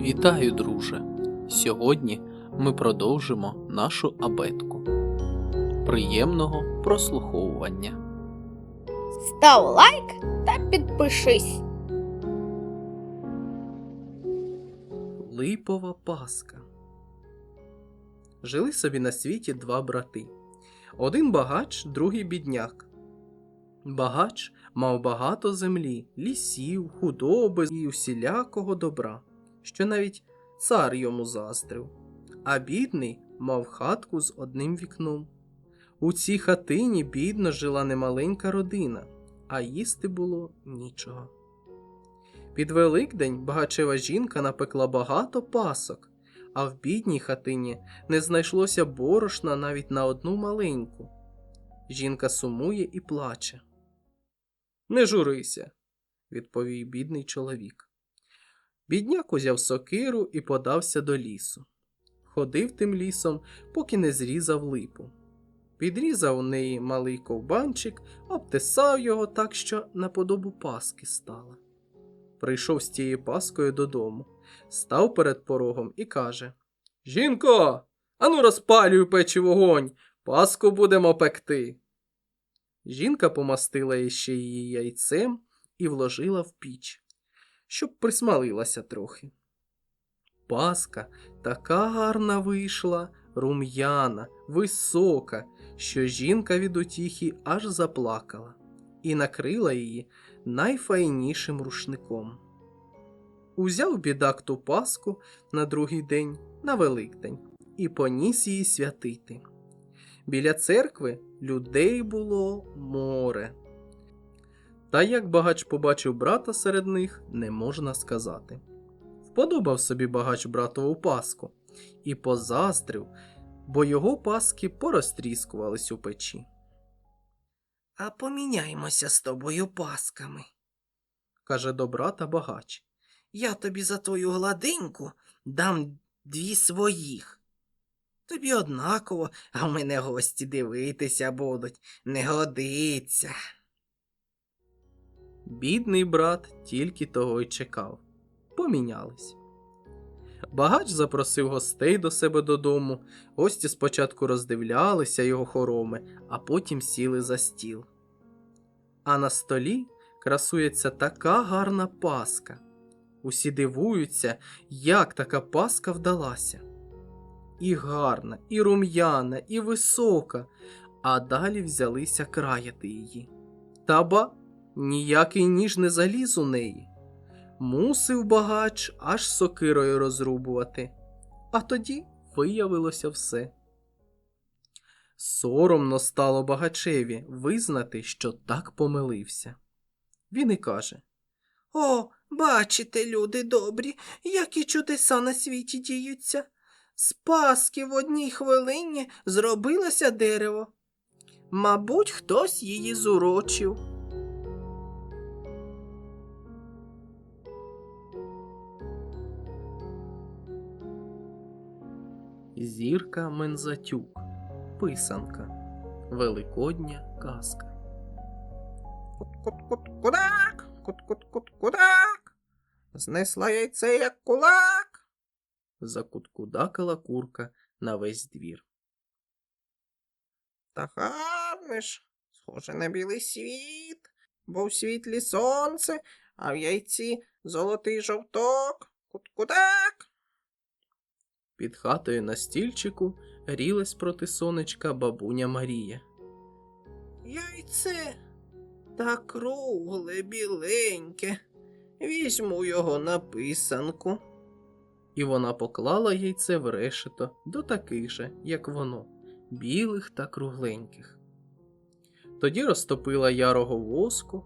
Вітаю, друже! Сьогодні ми продовжимо нашу абетку. Приємного прослуховування. Став лайк та підпишись. Липова Паска. Жили собі на світі два брати. Один багач, другий бідняк. Багач мав багато землі, лісів, худоби і усілякого добра, що навіть цар йому заздрив. А бідний мав хатку з одним вікном. У цій хатині бідно жила немаленька родина, а їсти було нічого. Під Великдень багачева жінка напекла багато пасок, а в бідній хатині не знайшлося борошна навіть на одну маленьку. Жінка сумує і плаче. Не журися, відповів бідний чоловік. Бідняк узяв сокиру і подався до лісу. Ходив тим лісом, поки не зрізав липу. Підрізав у неї малий ковбанчик, обтесав його так, що наподобу паски стала прийшов з тією паскою додому, став перед порогом і каже Жінко, ану розпалюй печі вогонь, паску будемо пекти. Жінка помастила іще її яйцем і вложила в піч, щоб присмалилася трохи. Паска така гарна вийшла, рум'яна, висока, що жінка від утіхи аж заплакала і накрила її найфайнішим рушником. Узяв бідак ту паску на другий день на Великдень і поніс її святити. Біля церкви людей було море. Та як багач побачив брата серед них, не можна сказати. Вподобав собі багач братову паску і позаздрив, бо його паски порозтріскувались у печі. А поміняймося з тобою пасками, каже до брата багач. Я тобі за твою гладиньку дам дві своїх. Тобі однаково, а в мене гості дивитися будуть, не годиться. Бідний брат тільки того й чекав. Помінялись. Багач запросив гостей до себе додому. Гості спочатку роздивлялися його хороми, а потім сіли за стіл. А на столі красується така гарна паска. Усі дивуються, як така паска вдалася. І гарна, і рум'яна, і висока, а далі взялися краяти її. Та ба ніякий ніж не заліз у неї. Мусив багач аж сокирою розрубувати, а тоді виявилося все. Соромно стало багачеві визнати, що так помилився. Він і каже О, бачите, люди добрі, які чудеса на світі діються. З паски в одній хвилині зробилося дерево. Мабуть, хтось її зурочив. Зірка Мензатюк. Писанка. Великодня казка. Кут-кут-кут-кудак, кут-кут-кут-кудак. Знесла яйце як кулак. Закуткудакала курка на весь двір. Та гарне ж, схоже на білий світ, бо в світлі сонце, а в яйці золотий жовток. Кут-кудак. Під хатою на стільчику грілась проти сонечка бабуня Марія. Яйце та кругле, біленьке. Візьму його на писанку. І вона поклала яйце в решето до таких же, як воно, білих та кругленьких. Тоді розтопила ярого воску.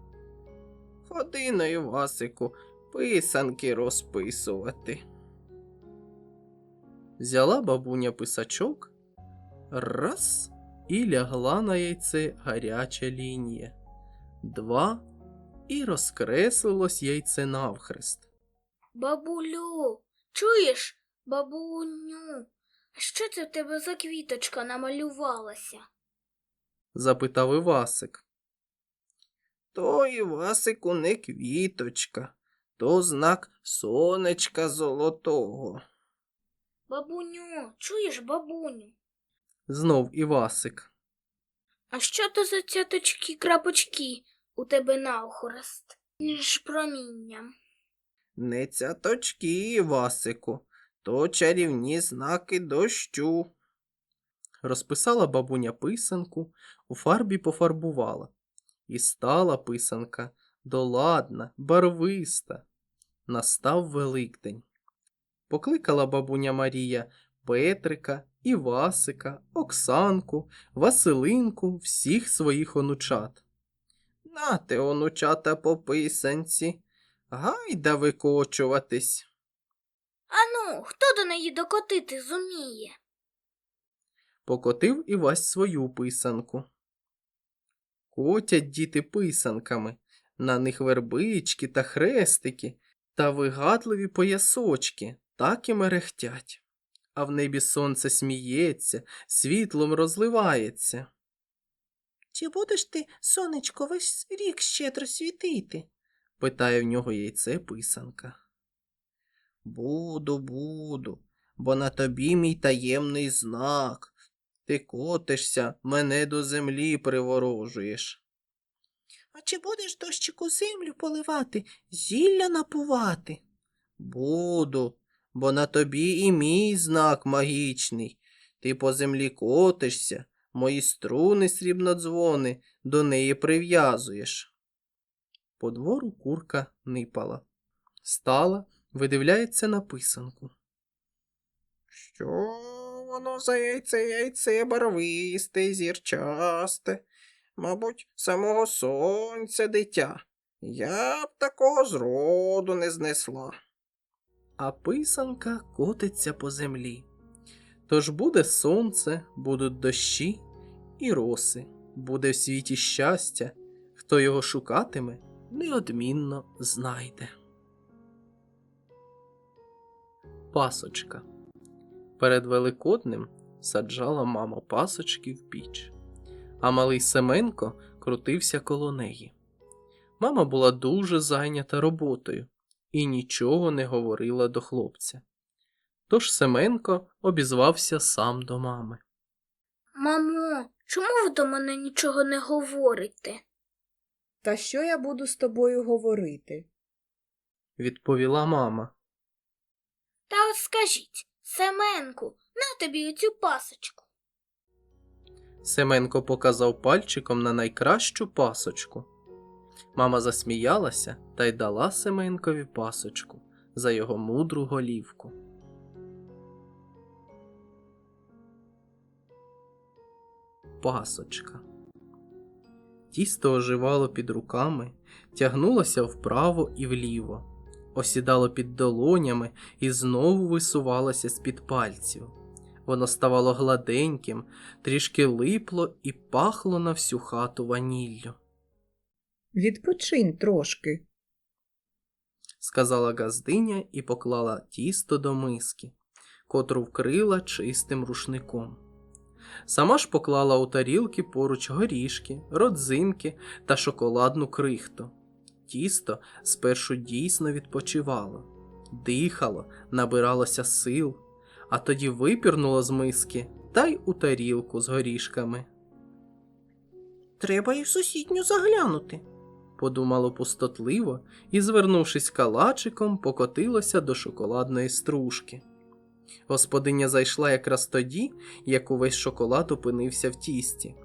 Ходи на Івасику, писанки розписувати. Взяла бабуня писачок, раз і лягла на яйце гаряча лінія. Два і розкреслилось яйце навхрест. Бабулю, чуєш, бабуню, а що це в тебе за квіточка намалювалася? запитав Івасик. То Івасику не квіточка, то знак сонечка золотого. Бабуню, чуєш, бабуню? Знов Івасик. А що то за цяточки крапочки у тебе на рост? Ніж промінням. Не цяточки, Івасику, то чарівні знаки дощу. Розписала бабуня писанку, у фарбі пофарбувала. І стала писанка доладна, барвиста. Настав Великдень. Покликала бабуня Марія Петрика, Івасика, Оксанку, Василинку, всіх своїх онучат. Нате, онучата по писанці, гайда викочуватись. Ану, хто до неї докотити зуміє? Покотив Івась свою писанку. Котять діти писанками, на них вербички та хрестики та вигадливі поясочки так і мерехтять. А в небі сонце сміється, світлом розливається. Чи будеш ти, сонечко, весь рік щедро світити? питає в нього яйце писанка. Буду, буду, бо на тобі мій таємний знак. Ти котишся, мене до землі приворожуєш. А чи будеш дощику землю поливати, зілля напувати? Буду, бо на тобі і мій знак магічний. Ти по землі котишся, мої струни срібнодзвони до неї прив'язуєш. По двору курка нипала. Стала, видивляється на писанку. Що воно за яйце, яйце барвисте, зірчасте, мабуть, самого сонця дитя. Я б такого зроду не знесла. А писанка котиться по землі. Тож буде сонце, будуть дощі і роси, буде в світі щастя, хто його шукатиме, неодмінно знайде. Пасочка. Перед Великоднем саджала мама пасочки в піч, а малий Семенко крутився коло неї. Мама була дуже зайнята роботою і нічого не говорила до хлопця. Тож Семенко обізвався сам до мами. Мамо, чому ви до мене нічого не говорите? Та що я буду з тобою говорити? Відповіла мама. Та от скажіть, Семенку, на тобі оцю пасочку. Семенко показав пальчиком на найкращу пасочку. Мама засміялася та й дала Семенкові пасочку за його мудру голівку. Пасочка. Тісто оживало під руками, тягнулося вправо і вліво, осідало під долонями і знову висувалося з-під пальців. Воно ставало гладеньким, трішки липло і пахло на всю хату ваніллю, Відпочинь трошки. сказала газдиня і поклала тісто до миски, котру вкрила чистим рушником. Сама ж поклала у тарілки поруч горішки, родзинки та шоколадну крихту. Тісто спершу дійсно відпочивало, дихало, набиралося сил, а тоді випірнуло з миски та й у тарілку з горішками. Треба і в сусідню заглянути, подумало пустотливо і, звернувшись калачиком, покотилося до шоколадної стружки. Господиня зайшла якраз тоді, як увесь шоколад опинився в тісті.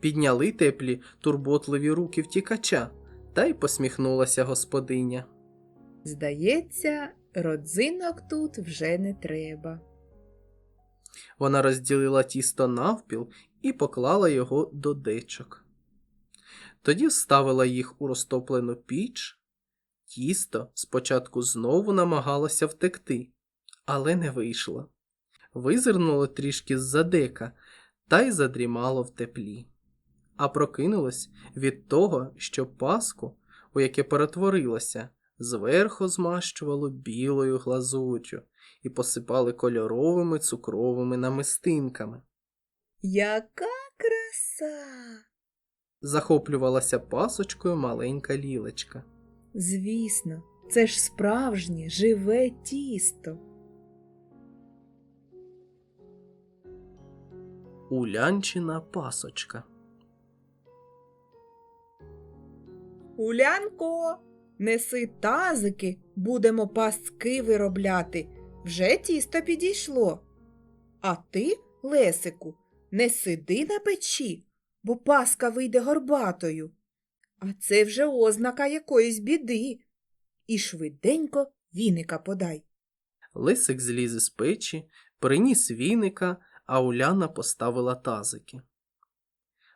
Підняли теплі, турботливі руки втікача, та й посміхнулася господиня. Здається, родзинок тут вже не треба. Вона розділила тісто навпіл і поклала його до дечок. Тоді вставила їх у розтоплену піч. Тісто спочатку знову намагалося втекти, але не вийшло. Визирнуло трішки з-за дека та й задрімало в теплі. А прокинулось від того, що паску, у яке перетворилося, зверху змащувало білою глазур'ю і посипали кольоровими цукровими намистинками. Яка краса! Захоплювалася пасочкою маленька лілечка. Звісно, Це ж справжнє живе тісто. Улянчина пасочка. Улянко, неси тазики, будемо паски виробляти. Вже тісто підійшло. А ти, Лесику, не сиди на печі, бо паска вийде горбатою. А це вже ознака якоїсь біди. І швиденько віника подай. Лисик зліз із печі, приніс віника, а Уляна поставила тазики.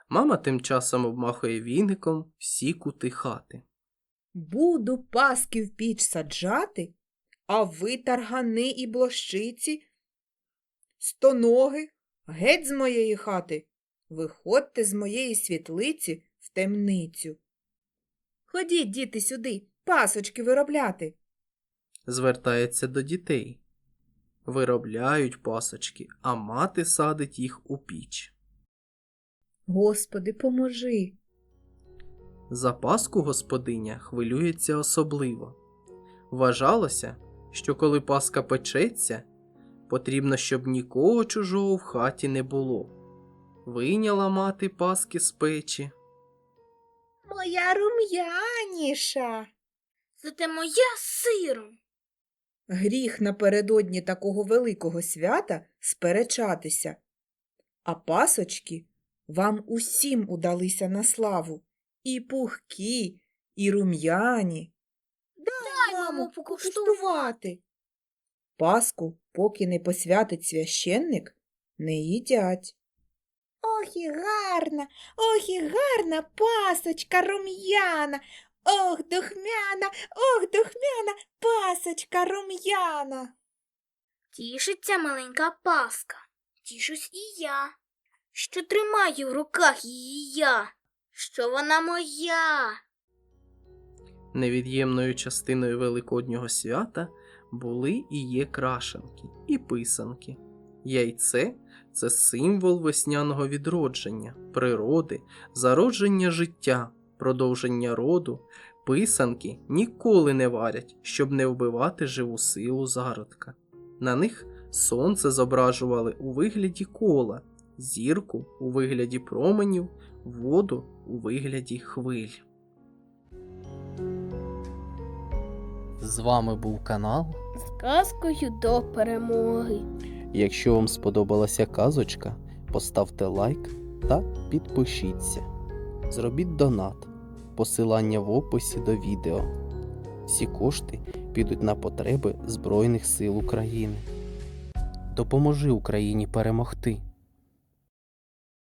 Мама тим часом обмахує віником всі кути хати. Буду паски в піч саджати, а ви, таргани і блощиці, стоноги, геть з моєї хати, виходьте з моєї світлиці в темницю. Ходіть, діти, сюди, пасочки виробляти. Звертається до дітей. Виробляють пасочки, а мати садить їх у піч. Господи, поможи. За паску господиня хвилюється особливо. Вважалося, що коли паска печеться, потрібно, щоб нікого чужого в хаті не було. Вийняла мати паски з печі, Моя рум'яніша. Зате моя з сиром. Гріх напередодні такого великого свята сперечатися. А пасочки вам усім удалися на славу. І пухкі, і рум'яні. Дай, мамо, покуштувати. Паску, поки не посвятить священник, не їдять. Ох і гарна, ох і гарна пасочка рум'яна, ох духмяна, ох духмяна пасочка рум'яна. Тішиться маленька паска. Тішусь і я, що тримаю в руках її я, що вона моя. невід'ємною частиною Великоднього свята були і є крашенки і писанки. Яйце це символ весняного відродження, природи, зародження життя, продовження роду. Писанки ніколи не варять, щоб не вбивати живу силу зародка. На них сонце зображували у вигляді кола, зірку у вигляді променів, воду у вигляді хвиль. З вами був канал. З казкою до перемоги. Якщо вам сподобалася казочка, поставте лайк та підпишіться. Зробіть донат. Посилання в описі до відео. Всі кошти підуть на потреби Збройних сил України. Допоможи Україні перемогти.